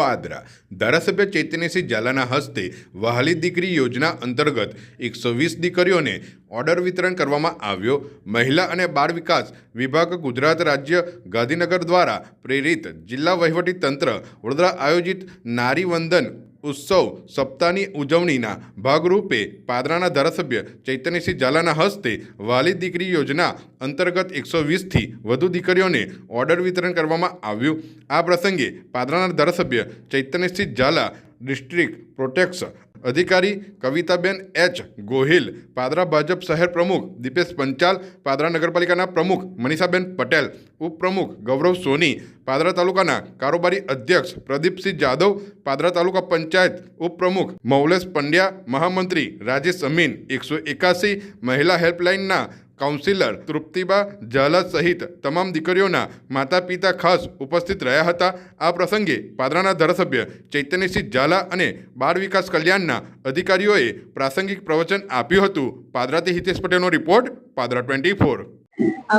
પાદરા ધારાસભ્ય ચૈતન્યસિંહ ઝાલાના હસ્તે વહાલી દીકરી યોજના અંતર્ગત એકસો વીસ દીકરીઓને ઓર્ડર વિતરણ કરવામાં આવ્યો. મહિલા અને બાળ વિકાસ વિભાગ ગુજરાત રાજ્ય ગાંધીનગર દ્વારા પ્રેરિત જિલ્લા વહીવટી તંત્ર વડોદરા આયોજિત નારી વંદન ઉત્સવ સપ્તાહની ઉજવણીના ભાગરૂપે પાદરાના ધારાસભ્ય ચૈતન્યસિંહ ઝાલાના હસ્તે વાલી દીકરી યોજના અંતર્ગત એકસો વીસથી વધુ દીકરીઓને ઓર્ડર વિતરણ કરવામાં આવ્યું. આ પ્રસંગે પાદરાના ધારાસભ્ય ચૈતન્યસિંહ ઝાલા ડિસ્ટ્રિક્ટ પ્રોટેક્સ અધિકારી કવિતાબેન એચ. ગોહિલ, પાદરા ભાજપ શહેર પ્રમુખ દીપેશ પંચાલ, પાદરા નગરપાલિકાના પ્રમુખ મનીષાબેન પટેલ, ઉપપ્રમુખ ગૌરવ સોની, પાદરા તાલુકાના કારોબારી અધ્યક્ષ પ્રદીપસિંહ જાદવ, પાદરા તાલુકા પંચાયત ઉપપ્રમુખ મૌલેશ પંડ્યા, મહામંત્રી રાજેશ અમીન, એકસો એકાસી મહિલા હેલ્પલાઇનના કાઉન્સિલર તૃપ્તિબા ઝાલા સહિત તમામ દીકરીઓના માતા પિતા ખાસ ઉપસ્થિત રહ્યા હતા. આ પ્રસંગે પાદરાના ધારાસભ્ય ચૈતન્યસિંહ ઝાલા અને બાળ વિકાસ કલ્યાણના અધિકારીઓએ પ્રાસંગિક પ્રવચન આપ્યું હતું. પાદરાથી હિતેશ પટેલનો report, Padra twenty four.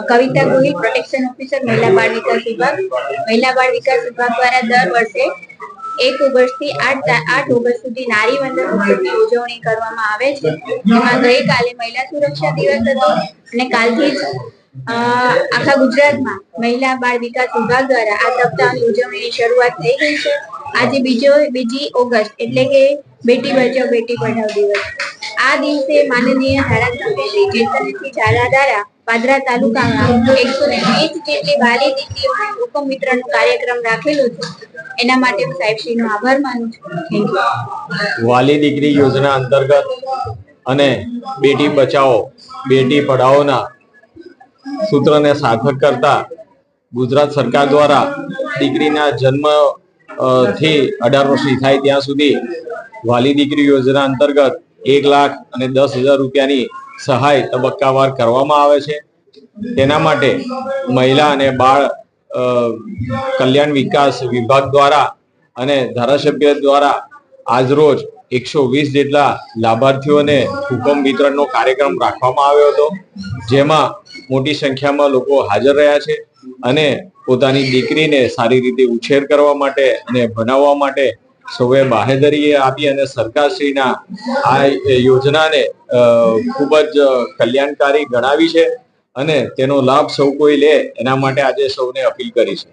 Kavita Gohil protection officer, મહિલા બાળ વિકાસ વિભાગ. મહિલા બાળ વિકાસ વિભાગ દ્વારા દર વર્ષે એક ઓગસ્ટથી આઠ આઠ ઓગસ્ટ સુધી નારી વંદન ઉત્સવની ઉજવણી કરવામાં આવે છે. એમાં ગઈકાલે મહિલા સુરક્ષા દિવસ હતો અને કાલથી જ આખા ગુજરાતમાં મહિલા બાળ વિકાસ વિભાગ દ્વારા આ સપ્તાહની ઉજવણીની શરૂઆત થઈ ગઈ છે. આજે બીજો, બીજી ઓગસ્ટ એટલે કે બેટી બચાવ બેટી પઢાવ દિવસ. આ દિવસે માનનીય ધારાસભ્ય માનું છું. વાલી દીકરી યોજના અંતર્ગત અને બેટી બચાવો, બેટી પઢાઓના સૂત્રને સાર્થક કરતા ગુજરાત સરકાર દ્વારા દીકરીના જન્મથી અઢાર વર્ષની થાય ત્યાં સુધી વાલી દીકરી યોજના અંતર્ગત એક લાખ અને દસ હજાર રૂપિયાની સહાય તબક્કાવાર કરવામાં આવે છે. તેના માટે મહિલા અને બાળ કલ્યાણ વિકાસ વિભાગ દ્વારા અને ધારાસભ્ય દ્વારા આજરોજ એકસો વીસ જેટલા લાભાર્થીઓને હુકમ વિતરણનો કાર્યક્રમ રાખવામાં આવ્યો હતો. જેમાં મોટી સંખ્યામાં લોકો હાજર રહ્યા છે અને પોતાની દીકરીને સારી રીતે ઉછેર કરવા માટે અને ભણાવવા માટે સૌએ બાહેધરી આપી અને સરકારશ્રીના આ યોજનાને ખૂબ જ કલ્યાણકારી ગણાવી છે અને તેનો લાભ સૌ કોઈ લે એના માટે આજે સૌને અપીલ કરી છે.